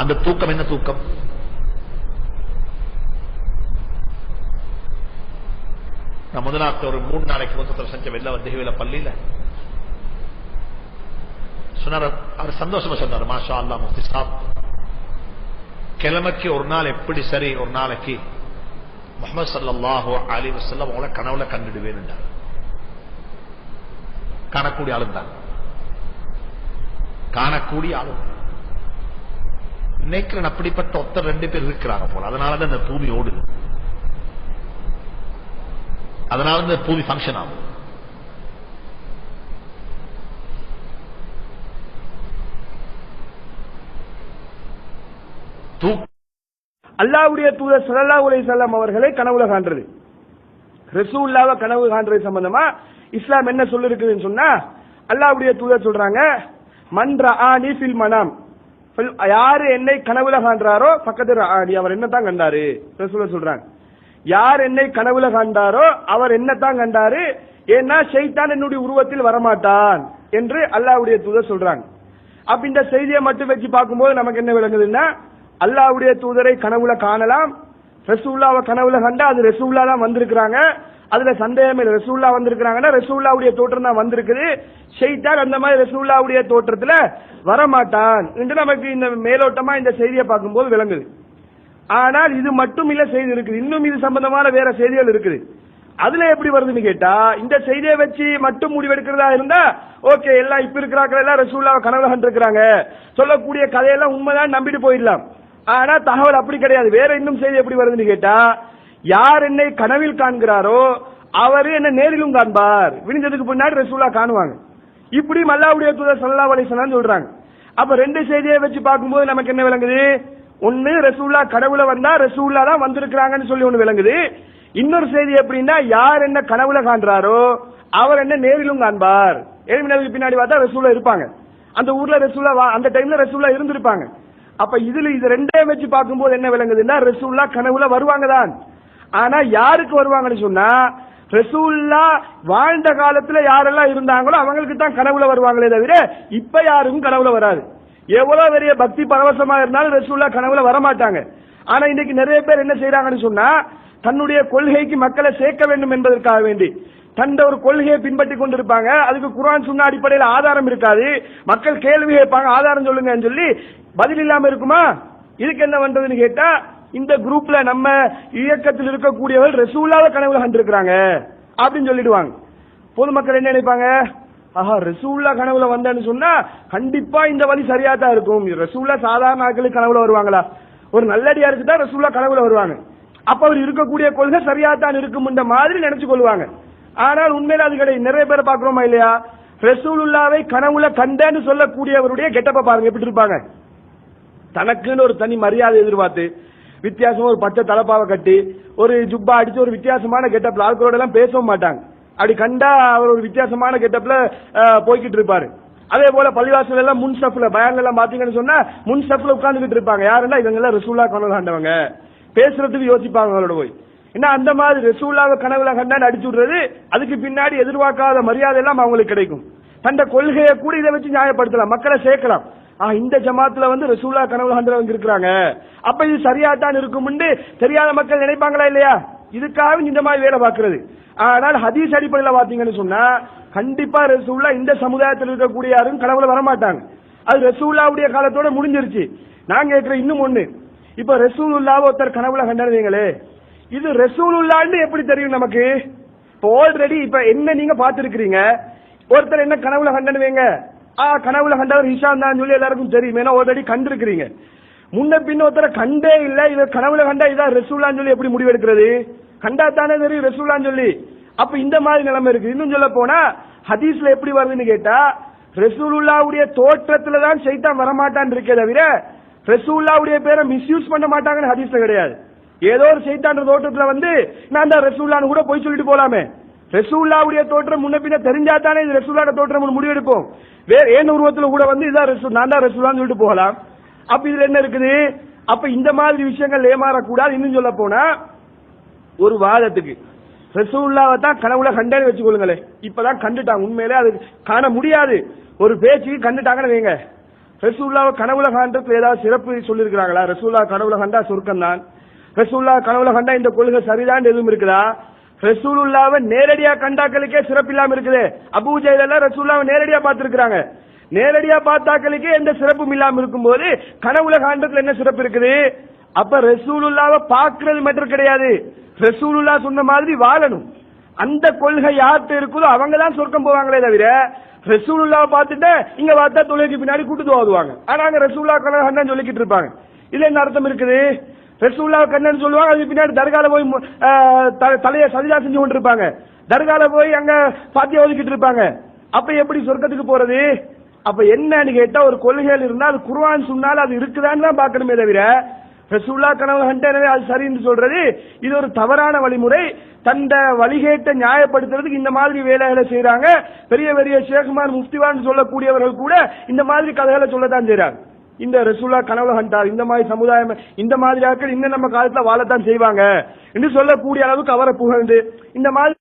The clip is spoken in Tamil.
அந்த தூக்கம் என்ன தூக்கம்? நான் முதல் முதலாத்த ஒரு மூணு நாளைக்கு மொத்தத்தில் செஞ்ச வெளில வந்து பள்ளியில. சொன்னார் அவர் சந்தோஷமா சொன்னார் மாஷா அல்லா முஃப்தி சாப். கிழமைக்கு ஒரு நாள் எப்படி சரி ஒரு நாளைக்கு முகமது சல்லாஹோ அலி வசல்லம் அவங்கள கனவுல கண்டுடுவேன் காணக்கூடிய ஆளுந்தான். காணக்கூடிய ஆளுந்தான். நினைக்கிறேன் அப்படிப்பட்ட ஒத்த ரெண்டு பேர் இருக்கிறாங்க போல. அதனாலதான் இந்த பூமி ஓடுது. அதனால இந்த பூமி ஃபங்க்ஷன் ஆகும். அல்லாவுடைய தூதர் ஸல்லல்லாஹு உலை செல்லம் அவர்களை கனவுல காண்றது. இல்லாத கனவு காண்றது சம்பந்தமா இஸ்லாம் என்ன சொல்லிருக்குதுன்னு சொன்னா அல்லாவுடைய தூதர் சொல்றாங்க மன்ற ஆனி பில் மனாம். யாரு என்னை கனவுல காண்றாரோ பக்கத்து ஆனி அவர் என்னத்தான் கண்டாரு? ரசூல சொல்றாங்க. யார் என்னை கனவுல காண்டாரோ அவர் என்னத்தான் கண்டாரு? ஏன்னா ஷைத்தான் என்னுடைய உருவத்தில் வரமாட்டான் என்று அல்லாவுடைய தூதர் சொல்றாங்க. அப்ப இந்த செய்தியை மட்டும் வச்சு பார்க்கும்போது நமக்கு என்ன விளங்குதுன்னா அல்லாவுடைய தூதரை கனவுல காணலாம். ரசூல்லாவை கனவுல கண்டா அது ரசூல்லா தான் வந்திருக்கிறாங்க. அதுல சந்தேகம் இல்லை. ரசூல்லா வந்திருக்கிறாங்கன்னா ரசூல்லாவுடைய தோற்றம் தான் வந்திருக்குது. ஷைத்தான் அந்த மாதிரி ரசூல்லாவுடைய தோற்றத்துல வரமாட்டான் என்று நமக்கு இந்த மேலோட்டமா இந்த செய்தியை பார்க்கும்போது விளங்குது. ஆனால் இது மட்டும் இல்ல செய்தி இருக்குது. இன்னும் இது சம்பந்தமான வேற செய்திகள் இருக்குது. அதுல எப்படி வருதுன்னு கேட்டா இந்த செய்தியை வச்சு மட்டும் முடிவெடுக்கிறதா இருந்தா ஓகே எல்லாம் இப்ப இருக்கிறாங்க எல்லாம் ரசூல்லாவை கனவுல இருக்கிறாங்க. சொல்லக்கூடிய கதையெல்லாம் உண்மைதான் நம்பிட்டு போயிடலாம். ஆனா தகவல் அப்படி கிடையாது. வேற இன்னும் செய்தி எப்படி வருதுன்னு கேட்டா யார் என்னை கனவில் காண்கிறாரோ அவர் என்ன நேரிலும் காண்பார். விடிஞ்சதுக்கு பின்னாடி ரசூலா காணுவாங்க. இப்படி மல்லாவுடைய தூதர் சல்லா அலைஹி சொல்றாங்க. அப்ப ரெண்டு செய்தியை வச்சு பார்க்கும்போது நமக்கு என்ன விளங்குது? ஒன்னு ரசூல்லா கடவுளை வந்தா ரசூல்லா தான் வந்திருக்கிறாங்கன்னு சொல்லி ஒண்ணு விளங்குது. இன்னொரு செய்தி எப்படின்னா யார் என்ன கனவுல காண்றாரோ அவர் என்ன நேரிலும் காண்பார். ஏழ்மினருக்கு பின்னாடி பார்த்தா ரசூலா இருப்பாங்க. அந்த ஊர்ல ரசூலா வா- அந்த டைம்ல ரசூலா இருந்திருப்பாங்க. அப்ப இதுல இது ரெண்டே வச்சு பார்க்கும்போது என்ன விளங்குதுன்னா ரசூல்லா கனவுல வருவாங்க தான். ஆனா யாருக்கு வருவாங்கன்னு சொன்னா ரசூல்லா வாழ்ந்த காலத்துல யாரெல்லாம் இருந்தாங்களோ அவங்களுக்கு தான் கனவுல வருவாங்களே தவிர இப்ப யாருக்கும் கனவுல வராது. எவ்வளவு பெரிய பக்தி பரவசமா இருந்தாலும் ரசூல்லா கனவுல வர மாட்டாங்க ஆனா இன்னைக்கு நிறைய பேர் என்ன செய்யறாங்கன்னு சொன்னா தன்னுடைய கொள்கைக்கு மக்களை சேர்க்க வேண்டும் என்பதற்காக வேண்டி. தந்த ஒரு கொள்கையை பின்பற்றி கொண்டிருப்பாங்க. அதுக்கு குர்ஆன் சொன்ன அடிப்படையில் ஆதாரம் இருக்காது. மக்கள் கேள்வி கேட்பாங்க. ஆதாரம் சொல்லுங்கன்னு சொல்லி பதில் இல்லாம இருக்குமா? இதுக்கு என்ன பண்றதுன்னு கேட்டா இந்த குரூப்ல நம்ம இயக்கத்தில் இருக்கக்கூடியவர்கள் ரசூலாவை கனவுல கண்டிருக்கிறாங்க அப்படின்னு சொல்லிடுவாங்க. பொதுமக்கள் என்ன நினைப்பாங்க? ஆஹா ரசூல்லா கனவுல வந்தேன்னு சொன்னா கண்டிப்பா இந்த வழி சரியா தான் இருக்கும். ரசூல்லா சாதாரண ஆட்களுக்கு கனவுல வருவாங்களா? ஒரு நல்லடியாருக்கு தான் ரசூல்லா கனவுல வருவாங்க. அப்ப அவர் இருக்கக்கூடிய கொள்கை சரியா தான் இருக்கும் இந்த மாதிரி நினைச்சு கொள்வாங்க. ஆனால் உண்மையில அது கிடையாது. நிறைய பேர் பாக்குறோமா இல்லையா? ரசூலுல்லாவை கனவுல கண்டேன்னு சொல்லக்கூடியவருடைய கெட்டப்ப பாருங்க எப்படி இருப்பாங்க? தனக்குன்னு ஒரு தனி மரியாதை எதிர்பார்த்து வித்தியாசமா ஒரு பச்சை தலப்பாவை கட்டி ஒரு ஜுப்பா அடிச்சு ஒரு வித்தியாசமான கெட்டப்ல ஆட்களோட எல்லாம் பேசவும் மாட்டாங்க. அப்படி கண்டா அவர் ஒரு வித்தியாசமான கெட்டப்ல போய்கிட்டு இருப்பாரு. அதே போல பள்ளிவாசல் எல்லாம் முன் ஸ்டெப்ல பயங்கள் எல்லாம் பாத்தீங்கன்னு சொன்னா முன் ஸ்டெப்ல உட்கார்ந்துகிட்டு இருப்பாங்க. யாருன்னா இவங்க எல்லாம் ரசூல்லா கனவுல கண்டவங்க. பேசுறதுக்கு யோசிப்பாங்க அவங்களோட போய். என்ன அந்த மாதிரி ரசூல்லாவை கனவுல கண்டான்னு அடிச்சு விடுறது அதுக்கு பின்னாடி எதிர்பார்க்காத மரியாதை எல்லாம் அவங்களுக்கு கிடைக்கும். தந்த கொள்கையை கூட இதை வச்சு நியாயப்படுத்தலாம். மக்களை சேர்க்கலாம். இந்த ஜமாத்துல வந்து ரசூலா கனவுல கண்டவங்க இருக்கிறாங்க அப்ப இது சரியா தான் இருக்கும்னு தெரியாத மக்கள் நினைப்பாங்களா இல்லையா? இதுக்காக இந்த மாதிரி வேலை பார்க்கிறது. ஆனால் ஹதீஸ் அடிப்படையில் பாத்தீங்கன்னு சொன்னா கண்டிப்பா ரசூல்லா இந்த சமுதாயத்தில் இருக்கக்கூடிய யாரும் கனவுல வரமாட்டாங்க. அது ரசூல்லாவுடைய காலத்தோட முடிஞ்சிருச்சு. நான் கேட்கிற இன்னும் ஒண்ணு. இப்ப ரசூலுல்லாவை ஒருத்தர் கனவுல கண்டறிவீங்களே இது ரசூலுல்லான்னு எப்படி தெரியும் நமக்கு? இப்போ ஆல்ரெடி இப்ப என்ன நீங்க பாத்துருக்கீங்க ஒருத்தர் என்ன கனவுல கண்டனுவீங்க ஆ கனவுல கண்டவர் ஹிஷாம் தான் சொல்லி எல்லாருக்கும் தெரியும். ஏன்னா ஆல்ரெடி கண்டிருக்கிறீங்க. முன்ன பின்ன ஒருத்தர கண்டே இல்ல. இவர் கனவுல கண்டா இதான் ரசூலான்னு சொல்லி எப்படி முடிவெடுக்கிறது? கண்டா தானே தெரியும் ரசூலான்னு சொல்லி. அப்ப இந்த மாதிரி நிலைமை இருக்கு. இன்னும் சொல்ல போனா ஹதீஸ்ல எப்படி வருதுன்னு கேட்டா ரசூலுல்லாவுடைய தோற்றத்துல தான் சைத்தான் வரமாட்டான் இருக்கே தவிர ரசூல்லாவுடைய பேரை மிஸ்யூஸ் பண்ண மாட்டாங்கன்னு ஹதீஸ்ல கிடையாது. ஏதோ ஒரு சைத்தான்ற தோற்றத்துல வந்து நான் தான் ரசூல்லான்னு கூட போய் சொல்லிட்டு போலாமே. ரசூல்லாவுடைய தோற்றம் முன்ன பின்ன தெரிஞ்சா தானே இது ரசூல்லாட தோற்றம் முடிவெடுப்போம். வேற ஏன் உருவத்துல கூட வந்து இதான் ரசூல் நான் தான் ரசூலான்னு சொல்லிட்டு போகலாம். அப்ப இதுல என்ன இருக்குது? அப்ப இந்த மாதிரி விஷயங்கள் ஏமாறக்கூடாது இன்னும் சொல்ல போனா ஒரு வாதத்துக்கு. ரசூல்லாவை தான் கனவுல கண்டேன்னு வச்சுக்கொள்ளுங்களேன். இப்பதான் கண்டுட்டாங்க. உண்மையிலே அது காண முடியாது. ஒரு பேச்சுக்கு கண்டுட்டாங்கன்னு வைங்க. ரசூல்லாவை கனவுல காண்றதுக்கு ஏதாவது சிறப்பு சொல்லியிருக்கிறாங்களா? ரசூல்லா கனவுல கண்டா சொர்க்கம் தான் ரசூல்லா கனவுல கண்டா இந்த கொள்கை சரிதான் எதுவும் இருக்குதா? ரசூலுல்லாவை நேரடியா கண்டாக்களுக்கே சிறப்பு இல்லாம இருக்குது. அபூ எல்லாம் ரசூல்லாவை நேரடியா பார்த்திருக்கிறாங்க. நேரடியா பார்த்தாக்களுக்கே எந்த சிறப்பும் இல்லாம இருக்கும்போது கனவுல காண்றதுல என்ன சிறப்பு இருக்குது? அப்ப ரசூலுல்லாவை பாக்குறது மட்டும் கிடையாது. ரசூலுல்லா சொன்ன மாதிரி வாழணும். அந்த கொள்கை யார்கிட்ட இருக்குதோ அவங்க தான் சொர்க்கம் போவாங்களே தவிர ரசூலுல்லாவை பார்த்துட்டு இங்க பார்த்தா தொழுகைக்கு பின்னாடி கூட்டு ஓதுவாங்க ஆனா அங்க ரசூல்லா கனவு சொல்லிக்கிட்டு இருப்பாங்க. இதுல என்ன அர்த்தம் இருக்குது? ரசூல்லா கண்ணன் சொல்லுவாங்க அதுக்கு பின்னாடி தர்கால போய் மு- ஆஹ் தலைய செஞ்சு கொண்டு இருப்பாங்க தர்கால போய் அங்க பாத்தியா ஒதுக்கிட்டு இருப்பாங்க. அப்ப எப்படி சொர்க்கத்துக்கு போறது? அப்ப என்னன்னு கேட்டா ஒரு கொள்கைகள் இருந்தா அது குர்ஆன் சொன்னால் அது இருக்குதான்னு தான் பார்க்கணுமே தவிர ரசூல்லா கனவு கண்டனவே அது சரின்னு சொல்றது இது ஒரு தவறான வழிமுறை. தந்த வழிகேட்டை நியாயப்படுத்துறதுக்கு இந்த மாதிரி வேலைகளை செய்யறாங்க பெரிய பெரிய ஷேகுமார் முஃப்திவான் சொல்லக்கூடியவர்கள் கூட இந்த மாதிரி கதைகளை சொல்லத்தான் செய்யறாங்க இந்த ரசூலா கனவுல கண்டார் இந்த மாதிரி சமுதாயம் இந்த மாதிரி ஆட்கள் இன்னும் நம்ம காலத்துல வாழத்தான் செய்வாங்க. என்று சொல்லக்கூடிய அளவுக்கு அவரை புகழ்ந்து இந்த மாதிரி